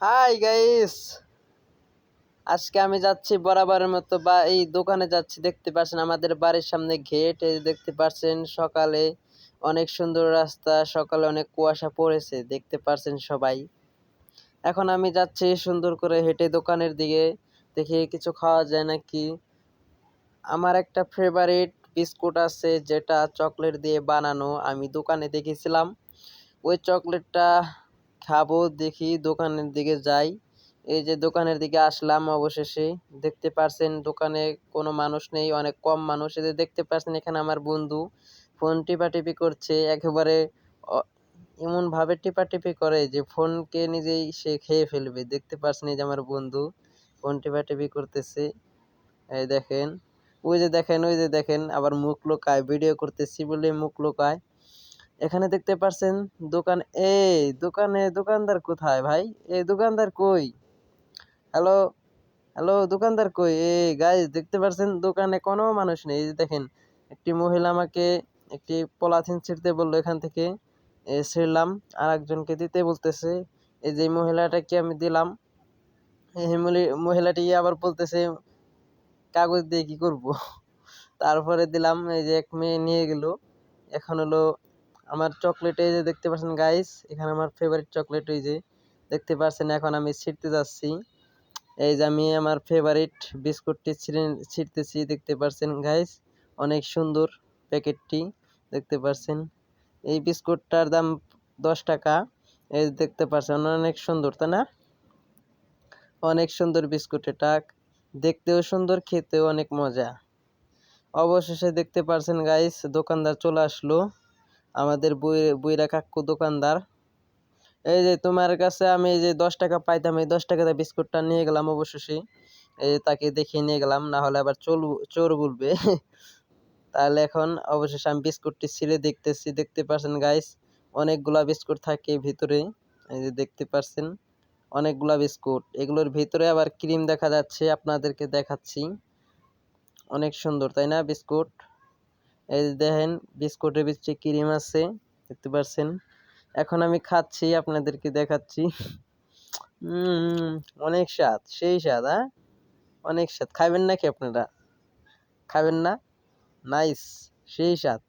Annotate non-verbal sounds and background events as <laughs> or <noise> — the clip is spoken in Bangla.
হাই গাইস আজকে আমি যাচ্ছি বরাবরের মতো বা এই দোকানে যাচ্ছি। দেখতে পাচ্ছেন আমাদের বাড়ির সামনে এই দেখতে পাচ্ছেন সকালে অনেক সুন্দর রাস্তা, সকালে অনেক কুয়াশা পড়েছে, দেখতে পাচ্ছেন সবাই। এখন আমি যাচ্ছি সুন্দর করে হেঁটে দোকানের দিকে, দেখি কিছু খাওয়া যায় নাকি। আমার একটা ফেভারিট বিস্কুট আছে, যেটা চকলেট দিয়ে বানানো, আমি দোকানে দেখেছিলাম। ওই চকলেটটা খাব, দেখি দোকানের দিকে যাই। এই যে দোকানের দিকে আসলাম অবশেষে। দেখতে পারছেন দোকানে কোনো মানুষ নেই, অনেক কম মানুষ। যে দেখতে পাচ্ছেন এখানে আমার বন্ধু। ফোন টিপাটিপি করছে, একেবারে এমনভাবে টিপাটিপি করে যে ফোনকে নিজেই সে খেয়ে ফেলবে। দেখতে পাচ্ছেন এই যে আমার বন্ধু, ফোন টিপাটিপি করতেছে। এই দেখেন, ওই যে দেখেন, ওই যে দেখেন, আবার মুখ লোকায়, ভিডিও করতেছি বলে মুখ লোকায়। এখানে দেখতে পারছেন দোকান এই দোকানে দোকানদার কোথায় ভাই? এই দোকানদার কই? হ্যালো হ্যালো দোকানদার কই? এই গাইস দেখতে পারছেন দোকানে কোনো মানুষ নেই। দেখেন, একটি মহিলা আমাকে একটি পলাথিন ছিঁড়তে বলল এখান থেকে। এ, ছিঁড়লাম আর একজনকে দিতে বলতেছে। এই যে মহিলাটাকে আমি দিলাম। মহিলাটি আবার বলতেছে, কাগজ দিয়ে কি করব? তারপরে দিলাম, এই যে এক মেয়ে নিয়ে গেল। এখন হলো আমার চকলেট এই যে দেখতে পাচ্ছেন গাইস এখানে আমার ফেভারিট চকলেট এই যে দেখতে পাচ্ছেন, এখন আমি ছিঁড়তে যাচ্ছি। এই যে আমি আমার ফেভারিট বিস্কুটটি ছিঁড়ে, ছিঁড়তেছি, দেখতে পাচ্ছেন গাইস অনেক সুন্দর প্যাকেটটি, দেখতে পাচ্ছেন। এই বিস্কুটটার দাম দশ টাকা, এই দেখতে পাচ্ছেন, অনেক সুন্দর, তাই না? অনেক সুন্দর বিস্কুট এটা, দেখতেও সুন্দর, খেতেও অনেক মজা। অবশেষে দেখতে পারছেন গাইস দোকানদার চলে আসলো। আমাদের বই বইরা কাকু দোকানদার। এই যে তোমার কাছে আমি যে দশ টাকা পাইতাম, এই দশ টাকাতে বিস্কুটটা নিয়ে গেলাম অবশেষে। এই তাকে দেখিয়ে নিয়ে গেলাম, না হলে আবার চোর চোর বলবে। <laughs> তাহলে এখন অবশেষে আমি বিস্কুটটি ছিঁড়ে দেখতেছি, দেখতে পাচ্ছেন গাইস অনেকগুলা বিস্কুট থাকে ভিতরে, এই যে দেখতে পাচ্ছেন অনেকগুলা বিস্কুট। এগুলোর ভিতরে আবার ক্রিম দেখা যাচ্ছে, আপনাদেরকে দেখাচ্ছি। অনেক সুন্দর, তাই না বিস্কুট? এই দেখেন, বিস্কুটের ভিতরে ক্রিম আছে, দেখতে পাচ্ছেন এখন আমি খাচ্ছি, আপনাদেরকে দেখাচ্ছি। অনেক স্বাদ, সেই স্বাদ হ্যাঁ অনেক স্বাদ। খাবেন নাকি আপনারা? খাবেন না? নাইস, সেই স্বাদ।